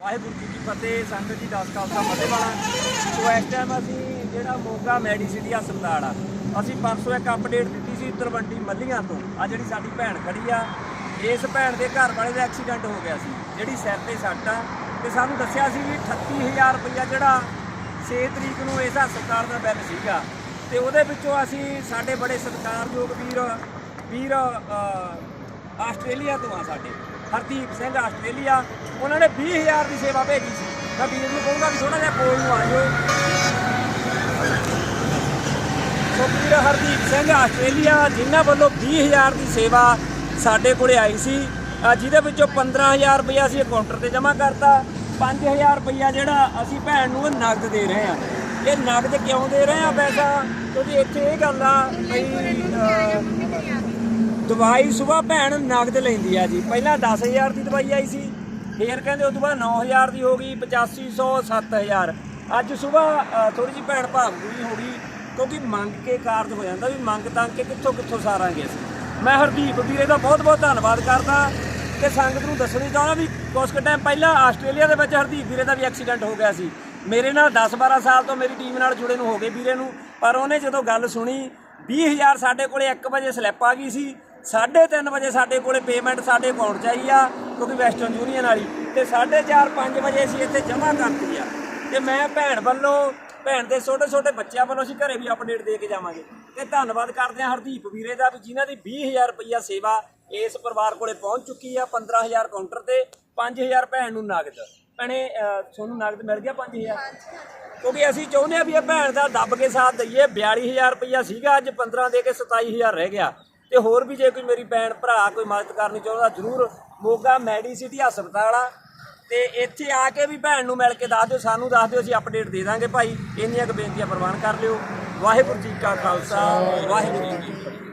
ਵਾਹਿਗੁਰੂ ਜੀ ਕੀ ਫਤਿਹ, ਸੰਗਤ ਜੀ, ਦਸ ਖਾਲਸਾ ਫਤਿਹ ਵਾਲਾ ਸੋ ਇਸ ਟਾਈਮ ਅਸੀਂ ਜਿਹੜਾ ਮੋਗਾ ਮੈਡੀਸਿਟੀ ਹਸਪਤਾਲ ਆ, ਅਸੀਂ ਪਰਸੋਂ ਇੱਕ ਅਪਡੇਟ ਦਿੱਤੀ ਸੀ ਤਰਵੰਡੀ ਮੱਲੀਆਂ ਤੋਂ। ਆ ਜਿਹੜੀ ਸਾਡੀ ਭੈਣ ਖੜੀ ਆ, ਇਸ ਭੈਣ ਦੇ ਘਰ ਵਾਲੇ ਦਾ ਐਕਸੀਡੈਂਟ ਹੋ ਗਿਆ ਸੀ, ਜਿਹੜੀ ਸਿਰ ਤੇ ਸੱਟ ਆ। ਤੇ ਸਾਨੂੰ ਦੱਸਿਆ ਸੀ ਵੀ 38000 ਰੁਪਇਆ ਜਿਹੜਾ 6 ਤਰੀਕ ਨੂੰ ਇਸ ਹਸਪਤਾਲ ਦਾ ਬਿੱਲ ਸੀਗਾ। ਤੇ ਉਹਦੇ ਵਿੱਚੋਂ ਅਸੀਂ ਸਾਡੇ ਬੜੇ ਸਤਿਕਾਰਯੋਗ ਵੀਰ ਵੀਰ ਆਸਟ੍ਰੇਲੀਆ ਤੋਂ ਆ ਸਾਡੇ। ਹਰਦੀਪ ਸਿੰਘ ਆਸਟ੍ਰੇਲੀਆ, ਉਹਨਾਂ ਨੇ 20000 ਦੀ ਸੇਵਾ ਭੇਜੀ ਸੀ। ਮੈਂ ਵੀਰ ਨੂੰ ਕਹੂੰਗਾ ਵੀ ਥੋੜਾ ਜਿਹਾ ਕੋਲ ਨੂੰ ਆ ਜਾਓ ਸੋ ਵੀਰ ਹਰਦੀਪ ਸਿੰਘ ਆਸਟ੍ਰੇਲੀਆ, ਜਿਨ੍ਹਾਂ ਵੱਲੋਂ 20000 ਦੀ ਸੇਵਾ ਸਾਡੇ ਕੋਲੇ ਆਈ ਸੀ ਜਿਹਦੇ ਵਿੱਚੋਂ 15000 ਰੁਪਇਆ ਅਸੀਂ ਅਕਾਊਂਟਰ ਤੇ ਜਮ੍ਹਾਂ ਕਰਤਾ 5000 ਰੁਪਇਆ ਜਿਹੜਾ ਅਸੀਂ ਭੈਣ ਨੂੰ ਇਹ ਨਗਦ ਦੇ ਰਹੇ ਆ ਇਹ ਨਗਦ ਕਿਉਂ ਦੇ ਰਹੇ ਆ ਪੈਸਾ? ਕਿਉਂਕਿ ਇੱਥੇ ਇਹ ਗੱਲ ਆ, ਬਈ ਦਵਾਈ ਸਵੇਰ ਭੈਣ ਨਗਦ ਲੈਂਦੀ ਆ ਜੀ। ਪਹਿਲਾਂ 10000 ਦੀ ਦਵਾਈ ਆਈ ਸੀ, ਫੇਰ ਕਹਿੰਦੇ ਉਸ ਤੋਂ ਬਾਅਦ 9000 ਦੀ ਹੋ ਗਈ 8500 7000 ਅੱਜ ਸਵੇਰ ਥੋੜੀ ਜਿਹੀ ਭੈਣ ਭਾਵੂਗੀ ਹੋ ਗਈ, ਕਿਉਂਕਿ ਮੰਗ ਕੇ ਕਾਰਜ ਹੋ ਜਾਂਦਾ ਵੀ ਮੰਗ ਤਾਂ ਕਿ ਕਿੱਥੋਂ ਕਿੱਥੋਂ ਸਾਰਾਂਗੇ ਅਸੀਂ। ਮੈਂ ਹਰਦੀਪ ਵੀਰੇ ਦਾ ਬਹੁਤ ਬਹੁਤ ਧੰਨਵਾਦ ਕਰਦਾ ਕਿ ਸੰਗਤ ਨੂੰ ਦੱਸਣੀ ਚਾਹੁੰਦਾ ਵੀ ਕੁਝ ਕੁ ਟਾਈਮ ਪਹਿਲਾਂ ਆਸਟ੍ਰੇਲੀਆ ਦੇ ਵਿੱਚ ਹਰਦੀਪ ਵੀਰੇ ਦਾ ਵੀ ਐਕਸੀਡੈਂਟ ਹੋ ਗਿਆ ਸੀ। ਮੇਰੇ ਨਾਲ 10-12 ਸਾਲ ਤੋਂ ਮੇਰੀ ਟੀਮ ਨਾਲ ਜੁੜੇ ਨੂੰ ਹੋ ਗਏ ਵੀਰੇ ਨੂੰ, ਪਰ ਉਹਨੇ ਜਦੋਂ ਗੱਲ ਸੁਣੀ 20000 ਸਾਡੇ ਕੋਲੇ 1 ਵਜੇ ਸਲਿੱਪ ਆ ਗਈ ਸੀ। 3:30 ਵਜੇ ਸਾਡੇ ਕੋਲੇ ਪੇਮੈਂਟ ਸਾਡੇ ਅਕਾਊਂਟ 'ਚ ਆਈ ਆ, ਕਿਉਂਕਿ ਵੈਸਟਰਨ ਯੂਨੀਅਨ ਵਾਲੀ। ਤੇ 4:30 5 ਵਜੇ ਅਸੀਂ ਇੱਥੇ ਜਮ੍ਹਾਂ ਕਰਤੀ ਆ। ਤੇ ਮੈਂ ਭੈਣ ਵੱਲੋਂ, ਭੈਣ ਦੇ ਛੋਟੇ ਛੋਟੇ ਬੱਚਿਆਂ ਵੱਲੋਂ ਅਸੀਂ ਘਰੇ ਵੀ ਅਪਡੇਟ ਦੇ ਕੇ ਜਾਵਾਂਗੇ। ਤੇ ਧੰਨਵਾਦ ਕਰਦੇ ਹਾਂ ਹਰਦੀਪ ਵੀਰੇ ਦਾ ਵੀ, ਜਿਨ੍ਹਾਂ ਦੀ 20000 ਰੁਪਈਆ ਸੇਵਾ ਇਸ ਪਰਿਵਾਰ ਕੋਲੇ ਪਹੁੰਚ ਚੁੱਕੀ ਆ 15000 ਕਾਊਂਟਰ ਤੇ 5000 ਭੈਣ ਨੂੰ ਨਗਦ। ਭੈਣੇ ਤੁਹਾਨੂੰ ਨਗਦ ਮਿਲ ਗਿਆ 5000 ਕਿਉਂਕਿ ਅਸੀਂ ਚਾਹੁੰਦੇ ਆ ਵੀ ਇਹ ਭੈਣ ਦਾ ਦੱਬ ਕੇ ਸਾਥ ਦਈਏ 42000 ਰੁਪਈਆ ਸੀਗਾ, ਅੱਜ 15 ਦੇ ਕੇ 27000 ਰਹਿ ਗਿਆ। ਤੇ ਹੋਰ ਵੀ ਜੇ ਕੋਈ ਮੇਰੀ ਭੈਣ, ਭਰਾ ਕੋਈ ਮਦਦ ਕਰਨੀ ਚਾਹੁੰਦਾ ਜ਼ਰੂਰ। ਮੋਗਾ ਮੈਡੀਸਿਟੀ ਹਸਪਤਾਲ ਆ। ਤੇ ਇੱਥੇ ਆ ਕੇ ਵੀ ਭੈਣ ਨੂੰ ਮਿਲ ਕੇ ਦੱਸ ਦਿਓ, ਸਾਨੂੰ ਦੱਸ ਦਿਓ, ਅਸੀਂ ਅਪਡੇਟ ਦੇ ਦਾਂਗੇ ਭਾਈ। ਇੰਨੀਆਂ ਕੁ ਬੇਨਤੀਆਂ ਪ੍ਰਵਾਨ ਕਰ ਲਿਓ। ਵਾਹਿਗੁਰੂ ਜੀ ਕਾ ਖਾਲਸਾ, ਵਾਹਿਗੁਰੂ ਜੀ ਕੀ ਫਤਿਹ।